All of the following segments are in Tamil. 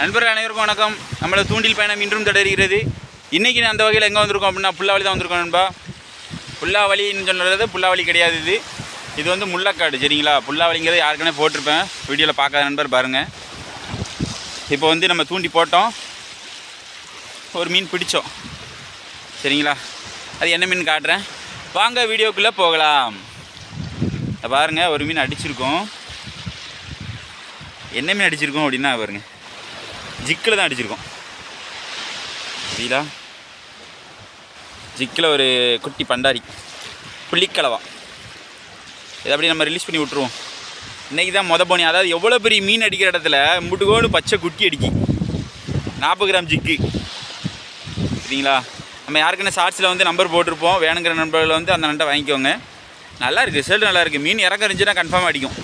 நண்பர்கள் அனைவருக்கும் வணக்கம். நம்மளை தூண்டில் பயணம் இன்றும் தொடர்கிறது. இன்றைக்கி அந்த வகையில் எங்கே வந்திருக்கோம் அப்படின்னா புல்லாவளி தான் வந்திருக்கோம் நண்பா. புல்லாவளின்னு சொல்கிறது புல்லாவளி கிடையாது இது. இது வந்து முள்ளக்காடு சரிங்களா? புல்லாவளிங்கிறது யாருக்குனே போட்டிருப்பேன். வீடியோவில் பார்க்காத நண்பர் பாருங்கள் இப்போ வந்து நம்ம தூண்டி போட்டோம். ஒரு மீன் பிடிச்சோம். சரிங்களா? அது என்ன மீன் காட்டுறேன்? வாங்க வீடியோக்குள்ளே போகலாம். பாருங்கள் ஒரு மீன் அடிச்சிருக்கோம். என்ன மீன் அடிச்சிருக்கோம் அப்படின்னா பாருங்கள் ஜிக்கில் தான் அடிச்சிருக்கோம். புரியுதா? ஜிக்கில் ஒரு குட்டி பண்டாரி. புள்ளிக்கலவா இதை அப்படியே நம்ம ரிலீஸ் பண்ணி விட்ருவோம் இன்றைக்கி தான் மொத போனி அதாவது எவ்வளோ பெரிய மீன் அடிக்கிற இடத்துல முட்டுக்கோடு பச்சை குட்டி அடிக்கி. நாற்பது கிராம் ஜிக்கு. சரிங்களா நம்ம யாருக்குன்னு ஷார்ட்ஸில் வந்து நம்பர் போட்டிருப்போம். வேணுங்கிற நண்பர்கள் வந்து அந்த நண்டை வாங்கிக்கோங்க. நல்லா இருக்குது ரிசல்ட் நல்லா இருக்குது மீன் இறக்க இருந்துச்சுன்னா கன்ஃபார்ம் அடிக்கும்.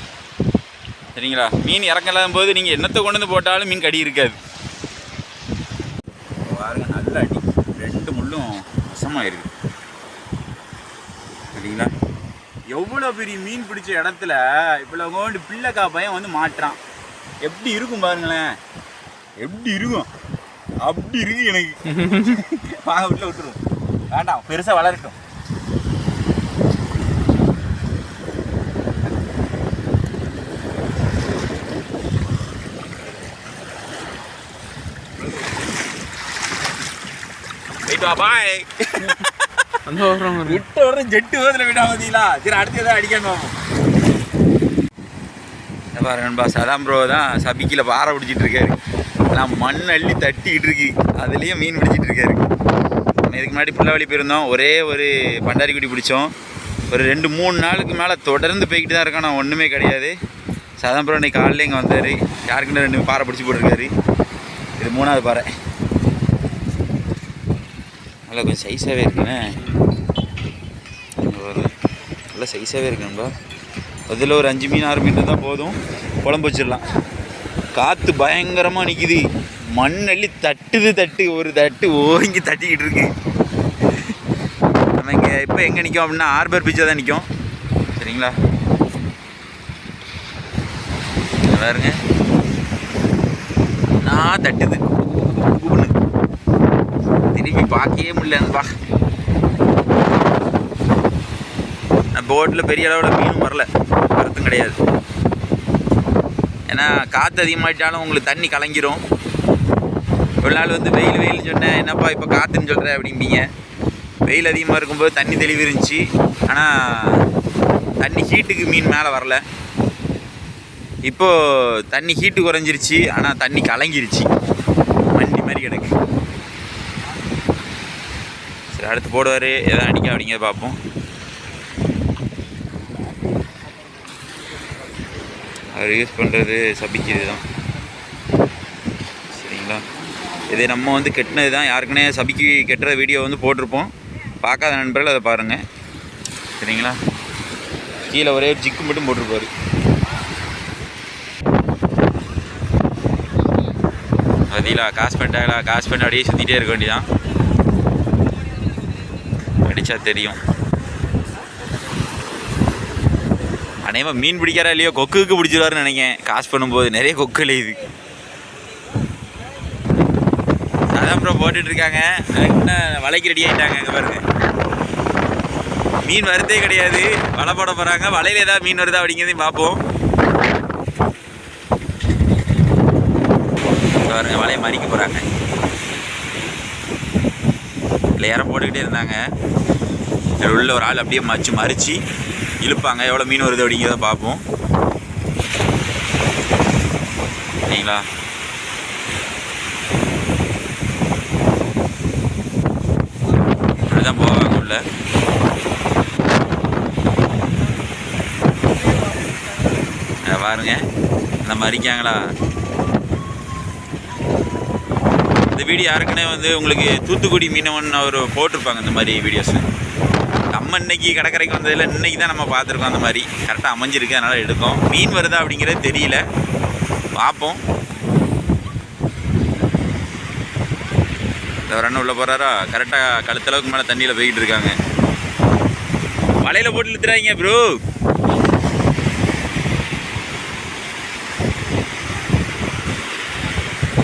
சரிங்களா? மீன் இறக்க இல்லாத போது நீங்கள் என்னத்தை கொண்டு வந்து போட்டாலும் மீன் கடி இருக்காது பாருங்க நல்ல அடி ரெண்டு முள்ளும் இருக்குது சரிங்களா? எவ்வளோ பெரிய மீன் பிடிச்ச இடத்துல இவ்வளோ கொண்டு பிள்ளைக்கா பையன் வந்து மாட்டுறான். எப்படி இருக்கும் பாருங்களேன். எப்படி இருக்கும். அப்படி இருக்கு எனக்கு. வாங்க உள்ள விட்டுருவோம். வேண்டாம் பெருசாக வளரட்டும். பாய் அந்த வர்றவங்க விட்ட உடனே ஜெட்டு வேதில் விடா பார்த்தீங்களா சரி அடுத்து எதாவது அடிக்கணும். பாரு நண்பா சதாம் ப்ரோ தான் சபிக்கில் பாறை பிடிச்சிட்டு இருக்காரு. நான் மண் அள்ளி தட்டிக்கிட்டு இருக்கு. அதுலேயும் மீன் பிடிச்சிட்டு இருக்காரு. நம்ம இதுக்கு முன்னாடி புள்ளவழி போயிருந்தோம். ஒரே ஒரு பண்டாரி குடி பிடிச்சோம். ஒரு ரெண்டு மூணு நாளுக்கு மேலே தொடர்ந்து போய்கிட்டு தான் இருக்கோம் நான் ஒன்றுமே கிடையாது. சதாம் ப்ரோ இன்னைக்கு காலையில் இங்கே வந்தார். யாருக்குன்னு ரெண்டு பாறை பிடிச்சி போட்டிருக்காரு. இது மூணாவது பாறை. நல்லா கொஞ்சம் சைஸாகவே இருக்குண்ணே. நல்லா சைஸாகவே இருக்குன்பா அதில் ஒரு அஞ்சு மீன் ஆறு மீன் இருந்தால் போதும். குழம்பு வச்சிடலாம். காற்று பயங்கரமாக நிற்கிது மண் அள்ளி தட்டுது தட்டு ஒரு தட்டு ஓங்கி தட்டிக்கிட்டு இருக்கு. நம்ம இங்கே இப்போ எங்கே நிற்கும் அப்படின்னா ஆர்பர் பீச்சாக தான் நிற்கும். சரிங்களா? இங்க பாருங்க. நான் தட்டுது. திரும்பி பார்க்கவே முடியலன்பா போட்டில் பெரிய அளவில் மீனும் வரல. வரத்தும் கிடையாது. ஏன்னா காற்று அதிகமாகிட்டாலும் உங்களுக்கு தண்ணி கலங்கிரும். ஒரு நாள் வந்து வெயில் வெயில்னு சொன்னேன். என்னப்பா இப்போ காற்றுன்னு சொல்கிறேன் அப்படிம்பீங்க. வெயில் அதிகமாக இருக்கும்போது தண்ணி தெளிவு இருந்துச்சு. ஆனால் தண்ணி ஹீட்டுக்கு மீன் மேலே வரல. இப்போது தண்ணி ஹீட்டு குறைஞ்சிருச்சு. ஆனால் தண்ணி கலங்கிருச்சு. வண்டி மாதிரி கிடக்கு. அடுத்து போடுவார். எதாவது அடிக்க அப்படிங்கிறத பார்ப்போம். அவர் யூஸ் பண்ணுறது சபிக்கிறது தான் சரிங்களா? இது நம்ம வந்து கெட்டினது தான் யாருக்குனே சபிக்கு கெட்டுற வீடியோ வந்து போட்டிருப்போம். பார்க்காத நண்பர்கள் அதை பாருங்கள் சரிங்களா? கீழே ஒரே ஜிக்கு மட்டும் போட்டிருப்பாரு. பதிலா காசு பண்ணிட்டாங்களா காசு பண்ணி அப்படியே சுற்றிட்டே இருக்க வேண்டியதான் அடித்தா தெரியும். அநேகமாக மீன் பிடிக்காரா இல்லையோ கொக்குக்கு பிடிச்சிருவாருன்னு நினைக்கிறேன். காசு பண்ணும்போது நிறைய கொக்கு இது. அதான் அப்புறம் போட்டுட்டு இருக்காங்க. என்ன வலைக்கு ரெடி ஆகிட்டாங்க அங்கே பாருங்க. மீன் வரதே கிடையாது. வலை போட போகிறாங்க வலையில் ஏதாவது மீன் வருதா அப்படிங்கிறதையும் பார்ப்போம். பாருங்க வலையை மறிக்க போகிறாங்க இல்லை யாரும் போட்டுக்கிட்டே இருந்தாங்க. இதுல உள்ள ஒரு ஆள் அப்படியே மச்சு மறிச்சு இழுப்பாங்க. எவ்வளோ மீன் வருது அப்படிங்கிறத பார்ப்போம். சரிங்களா? இப்படிதான் போவாங்க உள்ள. பாருங்க. இந்த மறிக்காங்களா இந்த வீடியோ யாருக்குன்னே வந்து உங்களுக்கு தூத்துக்குடி மீனவன் அவர் போட்டிருப்பாங்க இந்த மாதிரி வீடியோஸ் நம்ம இன்னைக்கு கடற்கரைக்கு வந்ததில் இன்றைக்கி தான் நம்ம பார்த்துருக்கோம் அந்த மாதிரி. கரெக்டாக அமைஞ்சிருக்கு அதனால் எடுக்கும் மீன் வருதா அப்படிங்கிறது தெரியல. பார்ப்போம். இந்த ஒரு அண்ணன் போகிறாரா கரெக்டாக கழுத்தளவுக்கு மேலே தண்ணியில் போய்கிட்டு இருக்காங்க. மலையில் போட்டு இழுத்துறாங்க ப்ரோ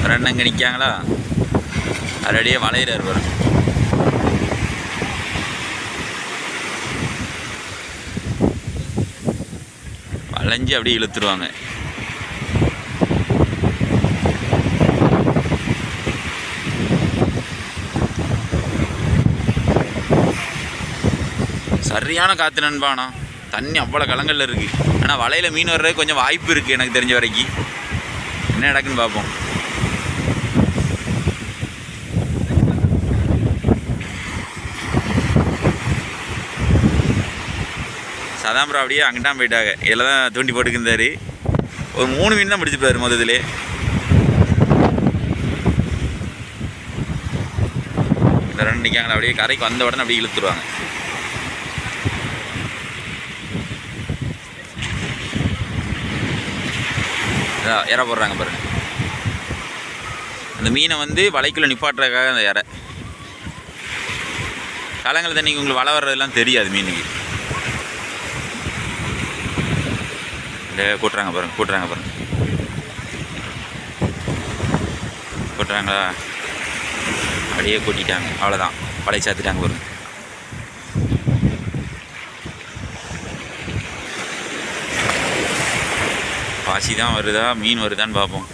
ஒரு அண்ணன் இங்கே நிற்காங்களா அரடியே வளையிறார் பாருங்க. வளைஞ்சு அப்படியே இழுத்துருவாங்க. சரியான காற்று நண்பானா தண்ணி அவ்வளோ கலங்கல்ல இருக்குது ஆனால் வலையில் மீன் வர்றதுக்கு கொஞ்சம் வாய்ப்பு இருக்குது எனக்கு தெரிஞ்ச வரைக்கும். என்ன நடக்குன்னு பார்ப்போம். அதான் சதாம்பரம் அப்படியே அங்கிட்டான் போயிட்டாங்க. இதில் தான் தூண்டி போட்டுக்கிருந்தாரு. ஒரு மூணு மீன் தான் பிடிச்சிப்பார் மொத்தத்திலே. இந்த ரெண்டு நிற்காங்களா அப்படியே கரைக்கு வந்த உடனே அப்படியே இழுத்துருவாங்க. இற இறை போடுறாங்க பாருங்க. அந்த மீனை வந்து வலைக்குள்ளே நிப்பாட்டுறதுக்காக அந்த இறை. கலங்கள் தண்ணிக்கு உங்களுக்கு வலை வர்றதெல்லாம் தெரியாது மீனுக்கு. இந்த கூட்டுறாங்க பாருங்க கூட்டுறாங்க பாருங்க. கூட்டுறாங்களா? அப்படியே கூட்டிட்டாங்க அவ்வளோதான் பழைய சாத்துட்டாங்க பாருங்க. பாசி தான் வருதா மீன் வருதான்னு பார்ப்போம்.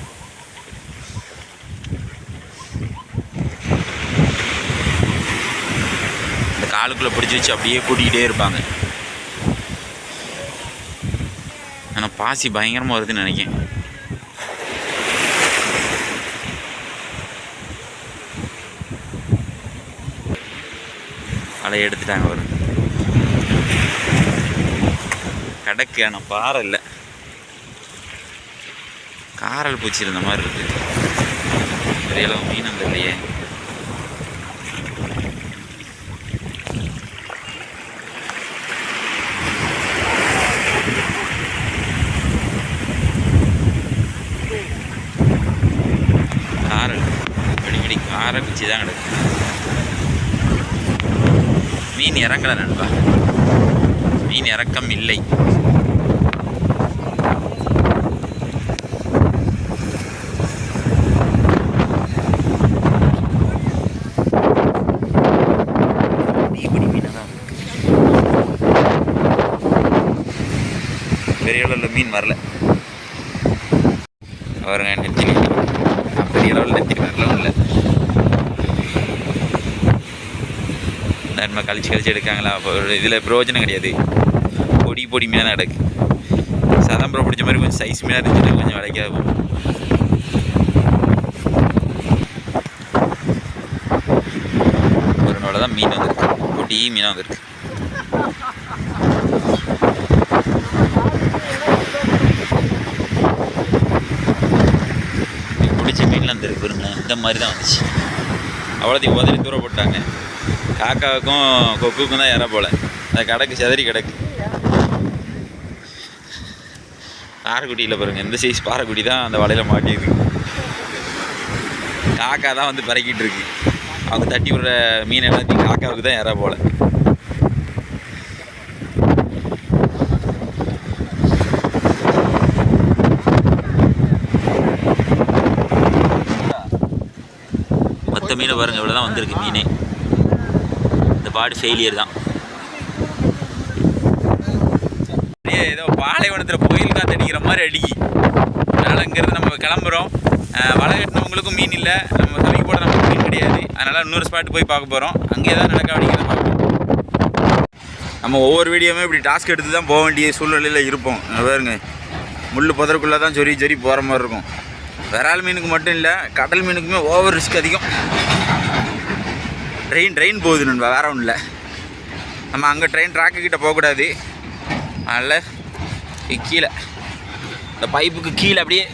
இந்த காலுக்குள்ளே பிடிச்சி வச்சு அப்படியே கூட்டிக்கிட்டே இருப்பாங்க. ஆனால் பாசி பயங்கரமாக வருதுன்னு நினைக்கிறேன். அலை எடுத்துட்டாங்க வரும் கடக்கு ஆனால் பாறை இல்லை. காரல் பூச்சி இருந்த மாதிரி இருக்குது பெரிய அளவு மீன் அந்த இல்லையே காரல் குச்சி தான் கிடக்கு. மீன் இறக்கல நண்பா. மீன் இறக்கம் இல்லை. பெரிய அளவில் மீன் வரல. அவருங்க நெத்திரி நான் பெரிய அளவில் நெத்திரி வரலாம் இல்லை நம்ம கழிச்சு கழிச்சு எடுக்காங்களா அப்போ இதில் பிரயோஜனம் கிடையாது. பொடி பொடி மீனாக நடக்கு. சதம்பரம் பிடிச்ச மாதிரி கொஞ்சம் சைஸ் மீனாக இருந்துச்சுன்னா கொஞ்சம் விலைக்காக போகும் ஒரு நாள் தான் மீன் வந்திருக்கு. பொடி மீனாக வந்திருக்கு. பிடிச்ச மீன்லாம் வந்துருக்கு பாருங்க இந்த மாதிரி தான் வந்துச்சு. அவ்வளோத்தையும் உதறி தூர போட்டாங்க. காக்காவுக்கும் கொக்குக்கும் தான் இற போல. அந்த கிடக்கு செதறி கிடக்கு. பாறைக்குட்டியில் பாருங்கள் எந்த சைஸ் பாறைக்குடி தான் அந்த வலையில் மாட்டியிருக்கு. காக்கா தான் வந்து பறக்கிட்டு இருக்கு. அவங்க தட்டி விடுற மீன் எல்லாத்தையும் காக்காவுக்கு தான் இற போல. மொத்த மீனை பாருங்க இவ்வளோ தான் வந்திருக்கு மீனே. பாடு ஃபெயிலியர் தான். அப்படியே ஏதோ பாலைவனத்தில் புயல் காத்து அடிக்கிற மாதிரி அடிக்கி அதனால் அங்கேருந்து நம்ம கிளம்புறோம். வலை கட்டினவங்களுக்கும் மீன் இல்லை. நம்ம துணி போட நமக்கு மீன் கிடையாது. அதனால் இன்னொரு ஸ்பாட் போய் பார்க்க போகிறோம் அங்கே தான் நடக்க அப்படிங்கிறத பார்ப்போம். நம்ம ஒவ்வொரு வீடியோவுமே இப்படி டாஸ்க் எடுத்து தான் போக வேண்டிய சூழ்நிலையில் இருப்போம். பாருங்க. முள் புதருக்குள்ளே தான் சொறி சொறி போகிற மாதிரி இருக்கும். விரால் மீனுக்கு மட்டும் இல்லை கடல் மீனுக்குமே ஓவர் ரிஸ்க் அதிகம். ட்ரெயின் ட்ரெயின் போகுது நண்பா வேற ஒன்றும் இல்லை நம்ம அங்கே ட்ரெயின் ட்ராக்கு கிட்டே போகக்கூடாது. அதனால் கீழே. இந்த பைப்புக்கு கீழே அப்படியே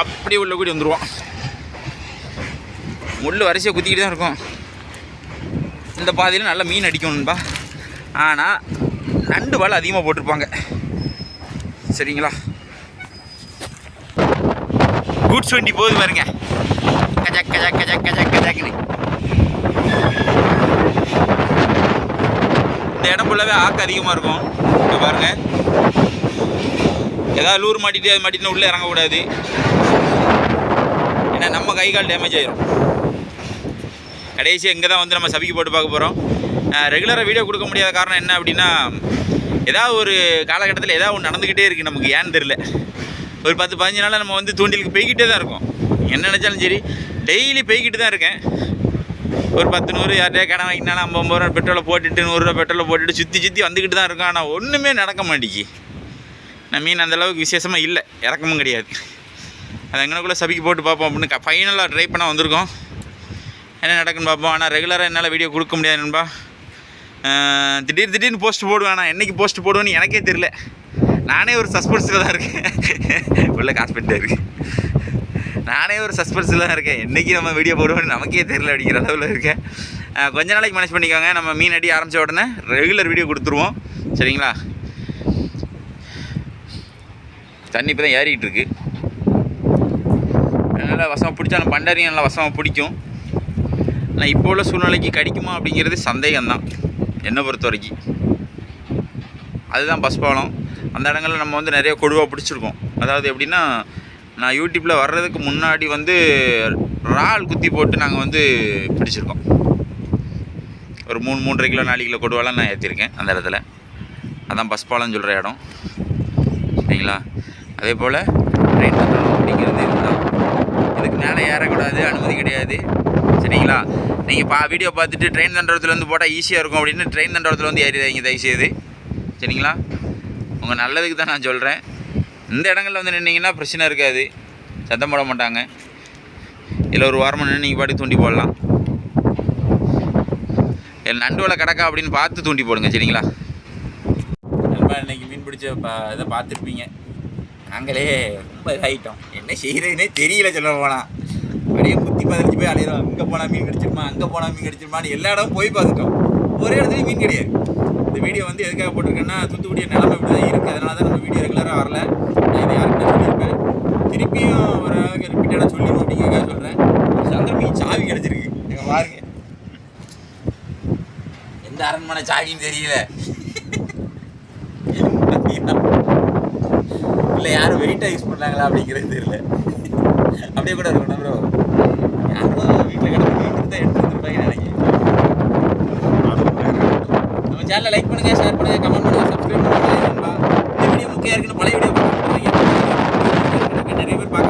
அப்படியே உள்ள கூடி வந்துடுவோம் முள் வரிசையை குத்திக்கிட்டு தான் இருக்கும். இந்த பாதையில் நல்லா மீன் அடிக்கணும்பா ஆனால் நண்டு வலை அதிகமாக போட்டிருப்பாங்க. சரிங்களா? கூட்ஸ் வண்டி போகுது பாருங்க. கஜக் கஜக் கஜக் கஜக் கஜக்னு. இந்த இடம் ஃபுல்லாகவே ஆக்கு அதிகமாக இருக்கும். இங்கே பாருங்கள் ஏதாவது லூர் மாட்டிட்டு அது மாட்டிட்டு உள்ளே இறங்கக்கூடாது. ஏன்னா நம்ம கை கால் டேமேஜ் ஆயிரும். கடைசி இங்கே தான் வந்து நம்ம சபிக்கு போட்டு பார்க்க போகிறோம் ரெகுலராக வீடியோ கொடுக்க முடியாத காரணம் என்ன அப்படின்னா ஏதாவது ஒரு காலகட்டத்தில் ஏதாவது ஒன்று நடந்துக்கிட்டே இருக்குது நமக்கு. ஏன்னு தெரில ஒரு பத்து பதினஞ்சு நாளாக நம்ம வந்து தூண்டிலுக்கு போய்கிட்டே தான் இருக்கோம். என்ன நினச்சாலும் சரி டெய்லி போய்கிட்டு தான் இருக்கேன். ஒரு பத்து நூறு யார்கிட்டயா கடன் வாங்கினாலும் ஐம்பது ரூபா பெட்ரோலை போட்டுட்டு நூறுரூவா பெட்ரோலை போட்டுட்டு சுற்றி சுற்றி வந்துக்கிட்டு தான் இருக்கும். ஆனால் ஒன்றுமே நடக்க மாட்டேங்கி நான் மீன் அந்த அளவுக்கு விசேஷமாக இல்லை. இறக்கமும் கிடையாது. அது எங்கனக்குள்ளே சபிக்கு போட்டு பார்ப்போம் அப்படின்னு ஃபைனலாக ட்ரை பண்ண வந்திருக்கோம். என்ன நடக்குன்னு பார்ப்போம். ஆனால் ரெகுலராக என்னால் வீடியோ கொடுக்க முடியாது நண்பா. திடீர் திடீர்னு போஸ்ட் போடுவேன். ஆனால் என்னைக்கு போஸ்ட் போடுவேன்னு எனக்கே தெரில நானே ஒரு சஸ்பென்ஸில் தான் இருக்கேன். உள்ள காசு காஸ்பெட்டாக இருக்கு. நானே ஒரு சஸ்பென்ஸில் தான் இருக்கேன். என்றைக்கு நம்ம வீடியோ போடுவோம்னு நமக்கே தெரியல அப்படிங்கிற அளவில் இருக்கேன். கொஞ்ச நாளைக்கு மேனேஜ் பண்ணிக்கோங்க. நம்ம மீன் அடி ஆரம்பித்த உடனே ரெகுலர் வீடியோ கொடுத்துருவோம். சரிங்களா? தண்ணி இப்போ தான் ஏறிக்கிட்டு இருக்கு. நல்லா வசமாக பிடிச்சாலும் பண்டாரியும் நல்லா வசமாக பிடிக்கும். ஆனால் இப்போ உள்ள சூழ்நிலைக்கு கடிக்குமா அப்படிங்கிறது சந்தேகம்தான். என்னை பொறுத்த வரைக்கும் அதுதான் பஸ் பாலம். அந்த இடங்களில் நம்ம வந்து நிறைய கொடுவா பிடிச்சிருக்கோம். அதாவது எப்படின்னா நான் யூடியூப்பில் வர்றதுக்கு முன்னாடி வந்து இறால் குத்தி போட்டு நாங்கள் வந்து பிடிச்சிருக்கோம். ஒரு மூணு மூன்றரை கிலோ நாலு கிலோ கொடுவாலாம் நான் ஏற்றிருக்கேன் அந்த இடத்துல. அதான் பஸ் பாலம் சொல்கிற இடம். சரிங்களா? அதே போல் ட்ரெயின் தண்டனம் அப்படிங்கிறது இதுதான் இதுக்கு மேலே ஏறக்கூடாது அனுமதி கிடையாது. சரிங்களா? நீங்கள் பா வீடியோ பார்த்துட்டு ட்ரெயின் தண்டவரத்தில் வந்து போட்டால் ஈஸியாக இருக்கும் அப்படின்னு ட்ரெயின் தண்டவரத்தில் வந்து ஏறிடாதீங்க தயவுசெய்து. சரிங்களா? உங்கள் நல்லதுக்கு தான் நான் சொல்கிறேன் இந்த இடங்களில் வந்து நின்றிங்கன்னா பிரச்சனை இருக்காது. சத்தம் போட மாட்டாங்க. இதில் ஒரு வாரமாக நின்று நீங்கள் பாட்டு தூண்டி போடலாம். இல்லை நண்டு கிடக்கா அப்படின்னு பார்த்து தூண்டி போடுங்க சரிங்களா? நண்பா இன்னைக்கு மீன் பிடிச்ச பா இதை பார்த்துருப்பீங்க. நாங்களே ரொம்ப இதாகிட்டோம் என்ன செய்கிறதுனே தெரியல சொல்ல போனால் அப்படியே புத்தி பதினஞ்சு போய் அலையிறோம். இங்கே போனால் மீன் கிடச்சிருமா அங்கே போனால் மீன் கிடச்சிருமான்னு எல்லா இடமும் போய் பார்த்துட்டோம். ஒரே இடத்துலையும் மீன் கிடையாது. இந்த வீடியோ வந்து எதுக்காக போட்டிருக்கேன்னா தூத்துக்குடி நிலமை இப்படி தான் இருக்குது அதனால தான் நம்ம வீடியோ ரெகுலராக வரல. நான் இதை யாருக்கிட்ட சொல்லியிருப்பேன்? திருப்பியும் ஒரு ரிப்பீட்டடாக சொல்லிடுவோம் அப்படிங்கிறக்காக சொல்கிறேன் சந்திரமிக்கு சாவி கிடச்சிருக்கு. எங்க பாருங்க. எந்த அரண்மனை சாவின்னு தெரியல. இல்லை யாரும் வெயிட்டாக யூஸ் பண்ணாங்களா அப்படிங்கிறது தெரியல. அப்படியே கூட இருக்கும் ப்ரோ யாரும் வீட்டில் கிடந்து வீட்டுக்கு தான் எடுத்து வந்துருப்பாங்க சேனலை லைக் பண்ணுங்கள் ஷேர் பண்ணுங்கள் கமெண்ட் பண்ணுங்கள் சப்ஸ்கிரைப் பண்ணுங்கள் இந்த வீடியோ முக்கியம் இருக்குன்னு பழைய வீடியோ நிறைய பேர் பார்க்க